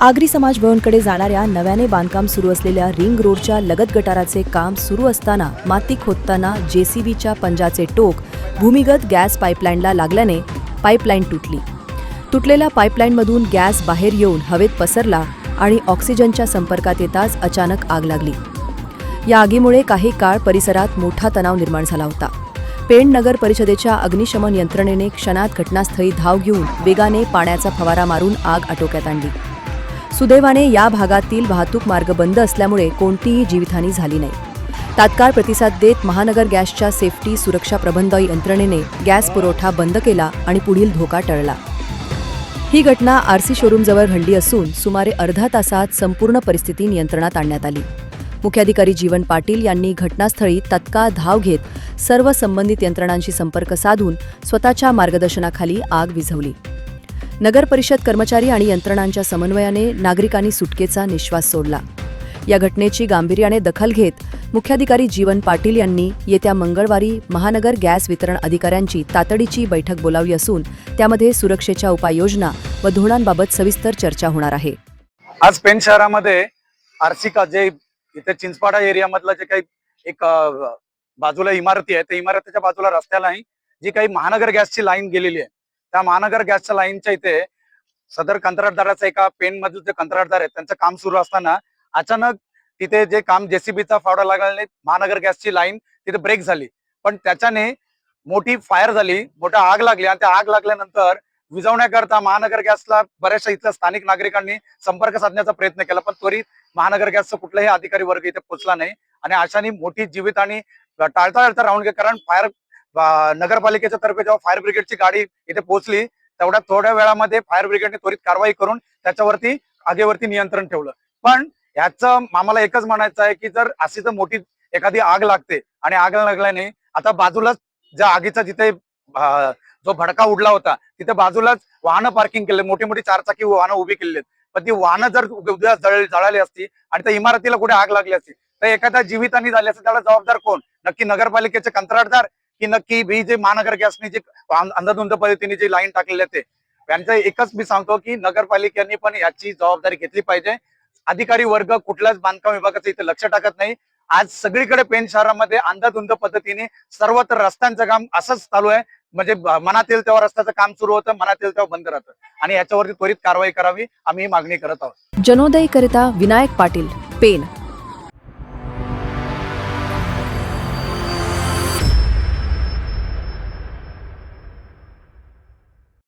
आगरी समाज भवनकडे जाणाऱ्या नव्याने बांधकाम सुरू असलेल्या रिंग रोडच्या लगत गटाराचे काम सुरू असताना माती खोदताना जेसीबीच्या पंजाचे टोक भूमिगत गॅस पाईपलाईनला लागल्याने पाईपलाईन तुटली. तुटलेल्या पाईपलाईनमधून गॅस बाहेर येऊन हवेत पसरला आणि ऑक्सिजनच्या संपर्कात येताच अचानक आग लागली. या आगीमुळे काही काळ परिसरात मोठा तणाव निर्माण झाला होता. पेण नगर परिषदेच्या अग्निशमन यंत्रणेने क्षणात घटनास्थळी धाव घेऊन वेगाने पाण्याचा फवारा मारून आग आटोक्यात आणली. सुदैवाने या भागातील वाहतूक मार्ग बंद असल्यामुळे कोणतीही जीवितहानी झाली नाही. तात्काळ प्रतिसाद देत महानगर गॅसच्या सेफ्टी सुरक्षा प्रबंध यंत्रणेने गॅस पुरवठा बंद केला आणि पुढील धोका टळला. ही घटना आरसी शोरूमजवळ घडली असून सुमारे अर्धा तासात संपूर्ण परिस्थिती नियंत्रणात आणण्यात आली. मुख्याधिकारी जीवन पाटील यांनी घटनास्थळी तत्काळ धाव घेत सर्व संबंधित यंत्रणांशी संपर्क साधून स्वतःच्या मार्गदर्शनाखाली आग विझवली. नगर परिषद कर्मचारी आणि यंत्रणांच्या समन्वयाने नागरिकांनी सुटकेचा निश्वास सोडला. या घटनेची गांभीर्याने दखल घेत मुख्याधिकारी जीवन पाटील यांनी येत्या मंगळवारी महानगर गॅस वितरण अधिकाऱ्यांची तातडीची बैठक बोलावली असून त्यामध्ये सुरक्षेच्या उपाययोजना व धोरणांबाबत सविस्तर चर्चा होणार आहे. आज पेन शहरामध्ये आर्सिका जे इथे चिंचपाडा एरियामधला जे काही एक बाजूला इमारती आहे त्या इमारतीच्या बाजूला रस्त्यालाही जी काही महानगर गॅसची लाईन गेलेली आहे त्या महानगर गॅसच्या लाईनच्या इथे सदर कंत्राटदाराचा एका पेन मधील जे कंत्राटदार आहेत. त्यांचं काम सुरू असताना अचानक तिथे जे काम जेसीबीचा फावडा लागल्याने महानगर गॅसची लाईन तिथे ब्रेक झाली. पण त्याच्याने मोठी फायर झाली मोठा आग लागली आणि त्या आग लागल्यानंतर विजवण्याकरता महानगर गॅसला बऱ्याचशा इथल्या स्थानिक नागरिकांनी संपर्क साधण्याचा प्रयत्न केला पण त्वरित महानगर गॅसचा कुठलाही अधिकारी वर्ग इथे पोहोचला नाही. आणि अशाने मोठी जीवित आणि टाळता टाळता राहून गेली कारण फायर नगरपालिकेच्या तर्फे जेव्हा फायर ब्रिगेडची गाडी इथे पोहोचली तेवढ्या थोड्या वेळामध्ये फायर ब्रिगेडने त्वरित कारवाई करून त्याच्यावरती आगेवरती नियंत्रण ठेवलं. पण ह्याचं आम्हाला एकच म्हणायचं आहे की जर अशी जर मोठी एखादी आग लागते आणि आग लागल्याने आता बाजूलाच ज्या आगीचा जिथे जो भडका उडला होता तिथे बाजूलाच वाहनं पार्किंग केले मोठी मोठी चारचाकी वाहनं उभी केलेली पण ती वाहनं जर उद्या जळाली असती आणि त्या इमारतीला कुठे आग लागली असती तर एखाद्या जीवितहानी झाली असती त्याला जबाबदार कोण? नक्की नगरपालिकेचे कंत्राटदार की नक्की ही जे महानगर गॅसने जे अंधाधुंद पद्धतीने जे लाईन टाकलेले ते. यांचं एकच मी सांगतो की नगरपालिकेने पण याची जबाबदारी घेतली पाहिजे. अधिकारी वर्ग कुठल्याच बांधकाम विभागाचं इथे लक्ष टाकत नाही. आज सगळीकडे पेन शहरामध्ये अंधाधुंद पद्धतीने सर्वत्र रस्त्यांचं काम असंच चालू आहे. म्हणजे मनात येईल तेव्हा रस्त्याचं काम सुरू होतं मनात येईल तेव्हा बंद राहतं. आणि याच्यावरती त्वरित कारवाई करावी आम्ही ही मागणी करत आहोत. जनोदयकरिता विनायक पाटील पेन